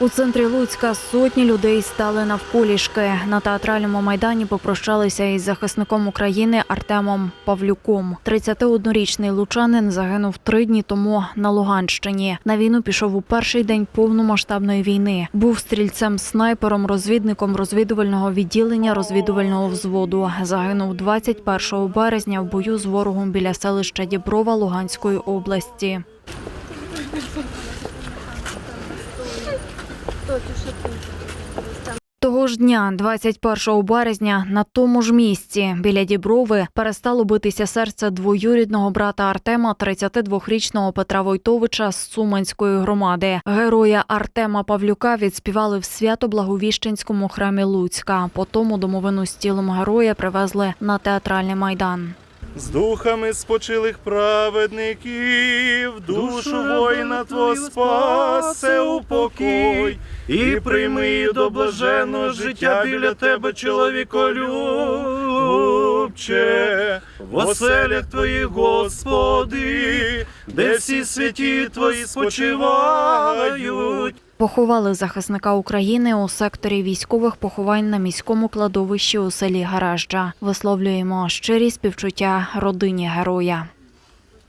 У центрі Луцька сотні людей стали навколішки. На театральному майдані попрощалися із захисником України Артемом Павлюком. 31-річний лучанин загинув три дні тому на Луганщині. На війну пішов у перший день повномасштабної війни. Був стрільцем снайпером, розвідником розвідувального відділення розвідувального взводу. Загинув 21 березня в бою з ворогом біля селища Діброва Луганської області. Того ж дня, 21 березня, на тому ж місці біля Діброви перестало битися серце двоюрідного брата Артема, 32-річного Петра Войтовича з Суманської громади. Героя Артема Павлюка відспівали в Свято-Благовіщенському храмі Луцька. Потому домовину з тілом героя привезли на театральний майдан. З духами спочилих праведників, душу воїна Твого спасе у покой, і прийми до блаженного життя біля тебе, чоловіколюбче, в оселях Твоїх, Господи, де всі святі Твої спочивають. Поховали захисника України у секторі військових поховань на міському кладовищі у селі Гаражджа. Висловлюємо щирі співчуття родині героя.